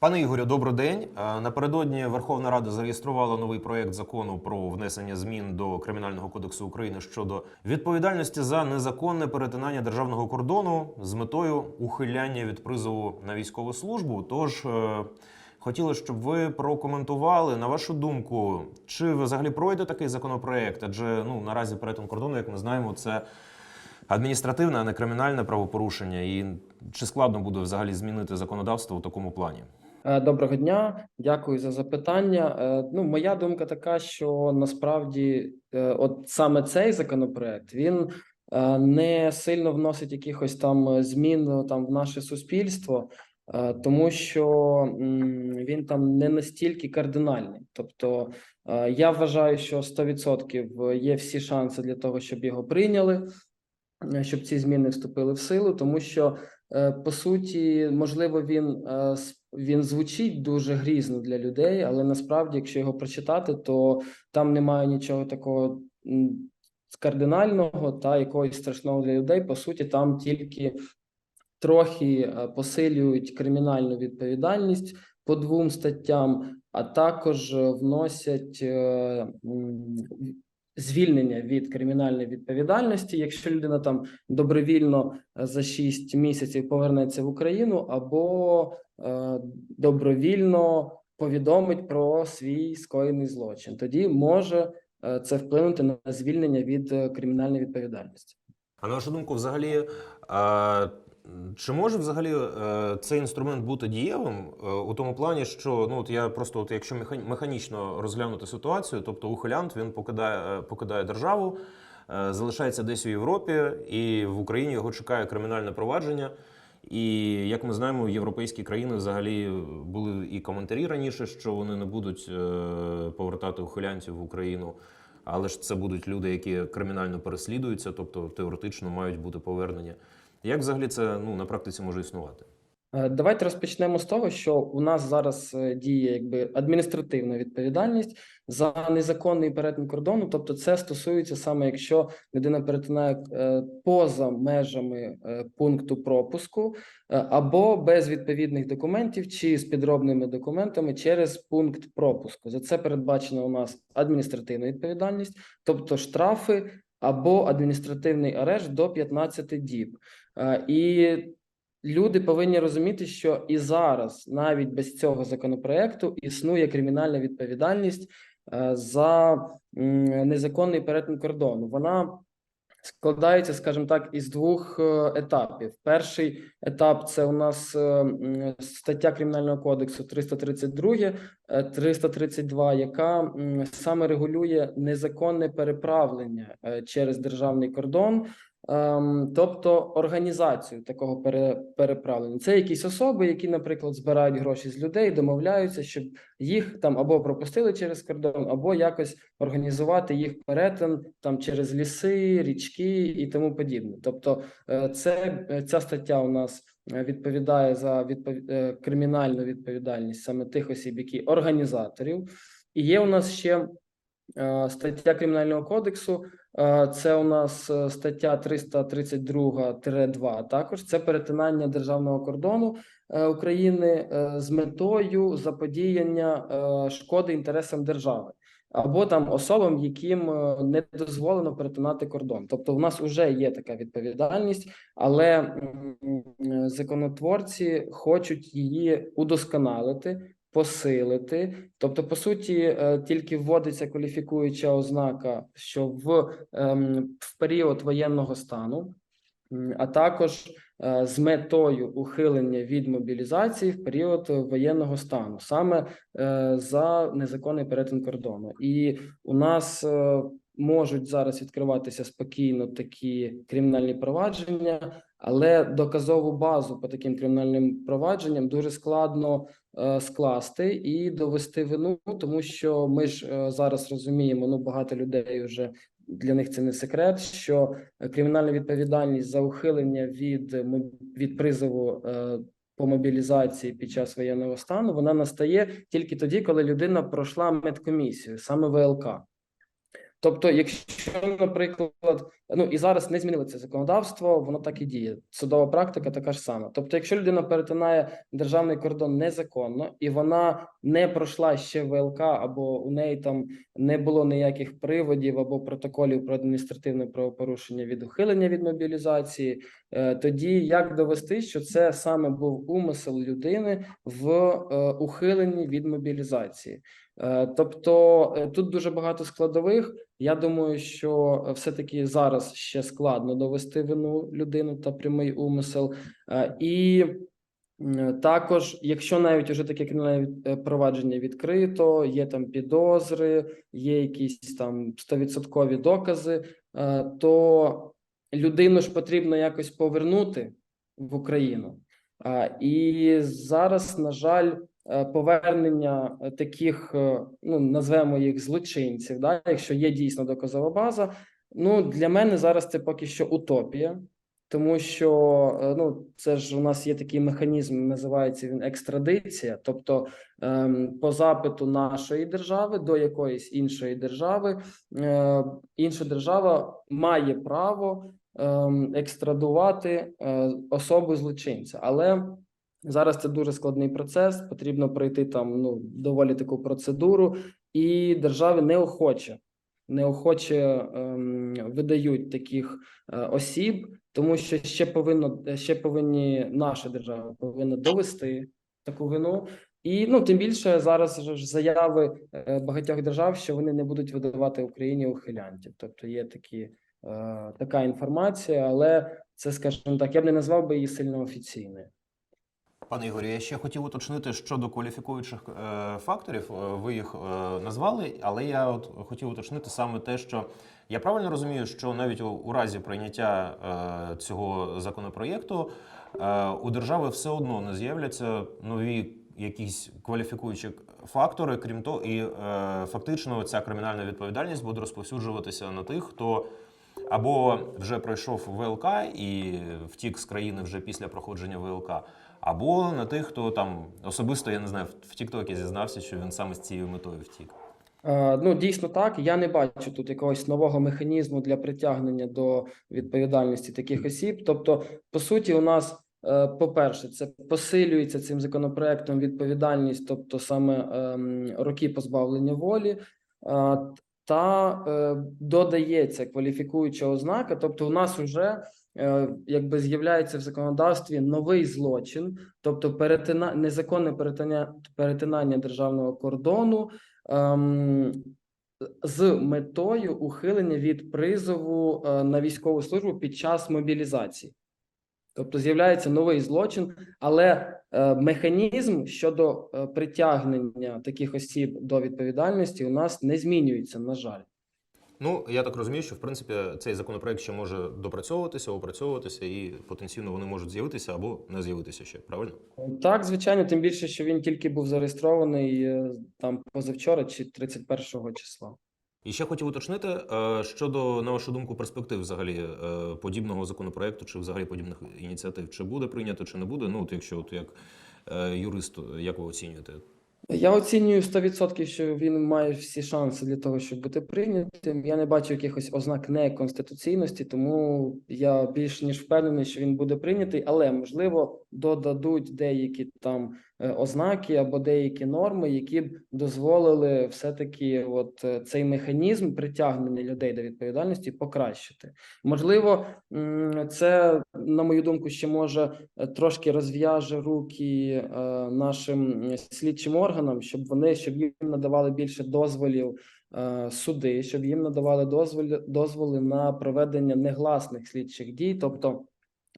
Пане Ігорю, добрий день. Е, Напередодні Верховна Рада зареєструвала новий проект закону про внесення змін до Кримінального кодексу України щодо відповідальності за незаконне перетинання державного кордону з метою ухиляння від призову на військову службу. Тож е, хотіли, щоб ви прокоментували на вашу думку, чи взагалі пройде такий законопроект? Адже ну наразі перетин кордону, як ми знаємо, це адміністративне, а не кримінальне правопорушення. І чи складно буде взагалі змінити законодавство у такому плані? Е, Доброго дня, дякую за запитання. Е, Ну, моя думка така, що насправді, е, от саме цей законопроект він не сильно вносить якихось там змін там в наше суспільство, тому що він там не настільки кардинальний. Тобто, я вважаю, що 100% є всі шанси для того, щоб його прийняли, щоб ці зміни вступили в силу, тому що По суті, можливо, він, е, він звучить дуже грізно для людей, але насправді, якщо його прочитати, то там немає нічого такого кардинального та якогось страшного для людей. По суті, там тільки трохи е, посилюють кримінальну відповідальність по двом статтям, а також е, вносять е, звільнення від кримінальної відповідальності, якщо людина там добровільно е, за 6 місяців повернеться в Україну, або е, добровільно повідомить про свій скоєний злочин. Тоді може е, це вплинути на звільнення від е, кримінальної відповідальності. А на вашу думку, взагалі, чи може взагалі е, цей інструмент бути дієвим е, у тому плані, що ну от я просто, от якщо меха- механічно розглянути ситуацію, тобто ухилянт він покидає, е, покидає державу, залишається десь у Європі, і в Україні його чекає кримінальне провадження. І як ми знаємо, європейські країни взагалі були і коментарі раніше, що вони не будуть повертати ухилянців в Україну. Але ж це будуть люди, які кримінально переслідуються, тобто теоретично мають бути повернення. Як взагалі це ну на практиці може існувати? Е, Давайте розпочнемо з того, що у нас зараз е, діє якби адміністративна відповідальність за незаконний перетин кордону. Тобто, це стосується саме якщо людина перетинає е, поза межами пункту пропуску або без відповідних документів чи з підробними документами через пункт пропуску. За це передбачена у нас адміністративна відповідальність, тобто штрафи або адміністративний арешт до 15 діб. Е, І Люди повинні розуміти, що і зараз, навіть без цього законопроекту, існує кримінальна відповідальність е, за незаконний перетин кордону. Вона складається, скажімо так, із двох е, етапів. Перший етап це у нас стаття Кримінального кодексу 332, е, 332, яка саме регулює незаконне переправлення через державний кордон. Ем, тобто організацію такого пере, переправлення. Це якісь особи, які, наприклад, збирають гроші з людей, домовляються, щоб їх там або пропустили через кордон, або якось організувати їх перетин там через ліси, річки і тому подібне. Тобто, е, це е, ця стаття у нас е, відповідає за відпов... кримінальну відповідальність саме тих осіб, які організаторів. І є у нас ще стаття кримінального кодексу. Е, Це у нас е, стаття 332-2, також це перетинання державного кордону е, України з метою заподіяння шкоди інтересам держави або там особам, яким не дозволено перетинати кордон. Тобто, в нас вже є така відповідальність, але законотворці хочуть її удосконалити. Посилити, тобто, по суті, е, тільки вводиться кваліфікуюча ознака, що в, ем, в період воєнного стану, а також е, з метою ухилення від мобілізації в період воєнного стану, саме е, за незаконний перетин кордону. І у нас можуть зараз відкриватися спокійно такі кримінальні провадження, але доказову базу по таким кримінальним провадженням дуже складно е, скласти і довести вину, тому що ми ж е, зараз розуміємо, ну багато людей вже для них це не секрет, що е, кримінальна відповідальність за ухилення від від призову по мобілізації під час воєнного стану вона настає тільки тоді, коли людина пройшла медкомісію, саме ВЛК. Тобто, якщо, наприклад, ну і зараз не змінили це законодавство, воно так і діє. Судова практика така ж сама. Тобто, якщо людина перетинає державний кордон незаконно і вона не пройшла ще ВЛК, або у неї там не було ніяких приводів або протоколів про адміністративне правопорушення від ухилення від мобілізації, е, тоді як довести, що це саме був умисел людини в е, ухиленні від мобілізації? Е, Тобто е, тут дуже багато складових. Я думаю, що е, все-таки зараз ще складно довести вину людину та прямий умисел. І також, якщо навіть уже таке кримінальне провадження відкрито, є там підозри, є якісь там стовідсоткові докази, то людину ж потрібно якось повернути в Україну. І зараз, на жаль, повернення е, таких, е, ну назвемо їх злочинців, да, якщо є дійсно доказова база. Ну для мене зараз це поки що утопія, тому що е, ну це ж у нас є такий механізм, називається він екстрадиція, тобто ем, по запиту нашої держави до якоїсь іншої держави, е, інша держава має право ем, екстрадувати е, особу злочинця, але зараз це дуже складний процес. Потрібно пройти там ну доволі таку процедуру, і держави неохоче, неохоче ем, видають таких е, осіб, тому що ще повинно ще повинні наша держава повинна довести таку вину. І ну тим більше зараз ж заяви е, багатьох держав, що вони не будуть видавати Україні ухилянтів. Тобто є такі е, така інформація, але це, скажімо так, я б не назвав би її сильно офіційною. Пане Ігорі, я ще хотів уточнити щодо кваліфікуючих е, факторів. Е, Ви їх е, назвали, але я от хотів уточнити саме те, що я правильно розумію, що навіть у, разі прийняття цього законопроєкту у держави все одно не з'являться нові якісь кваліфікуючі фактори, крім того, і фактично ця кримінальна відповідальність буде розповсюджуватися на тих, хто або вже пройшов ВЛК і втік з країни вже після проходження ВЛК, або на тих, хто там особисто, я не знаю, в Тіктокі зізнався, що він саме з цією метою втік. Е, Ну, дійсно так. Я не бачу тут якогось нового механізму для притягнення до відповідальності таких осіб. Тобто, по суті, у нас, е, по-перше, це посилюється цим законопроектом відповідальність, тобто саме ем, роки позбавлення волі, е, та е, додається кваліфікуюча ознака. Тобто, у нас вже якби з'являється в законодавстві новий злочин, тобто перетина незаконне перетинання перетинання державного кордону ем, з метою ухилення від призову е, на військову службу під час мобілізації. Тобто з'являється новий злочин, але е, механізм щодо е, притягнення таких осіб до відповідальності у нас не змінюється, на жаль. Ну, я так розумію, що в принципі цей законопроект ще може допрацьовуватися, опрацьовуватися, і потенційно вони можуть з'явитися або не з'явитися ще, правильно? Так, звичайно, тим більше, що він тільки був зареєстрований е, там позавчора чи 31 числа. І ще хотів уточнити е, щодо, на вашу думку, перспектив взагалі е, подібного законопроекту чи взагалі подібних ініціатив. Чи буде прийнято, чи не буде? Ну, от якщо от як юрист, як ви оцінюєте? Я оцінюю 100%, що він має всі шанси для того, щоб бути прийнятим. Я не бачу якихось ознак неконституційності, тому я більш ніж впевнений, що він буде прийнятий, але можливо додадуть деякі там е, ознаки або деякі норми, які б дозволили все-таки от е, цей механізм притягнення людей до відповідальності покращити. Можливо, це, на мою думку, ще може е, трошки розв'яже руки нашим слідчим органам, щоб вони щоб їм надавали більше дозволів суди, щоб їм надавали дозволи дозволи на проведення негласних слідчих дій, тобто.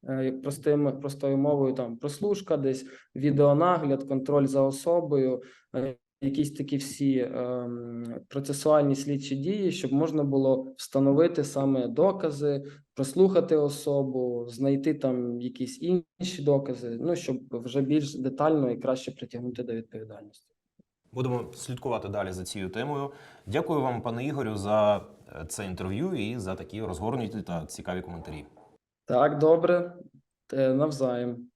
Е, Простим простою мовою, там прослушка, десь відеонагляд, контроль за особою, е, якісь такі всі ем, процесуальні слідчі дії, щоб можна було встановити саме докази, прослухати особу, знайти там якісь інші докази, ну щоб вже більш детально і краще притягнути до відповідальності. Будемо слідкувати далі за цією темою. Дякую вам, пане Ігорю, за е, це інтерв'ю і за такі розгорнуті та цікаві коментарі. Так, добре, Е, навзаєм.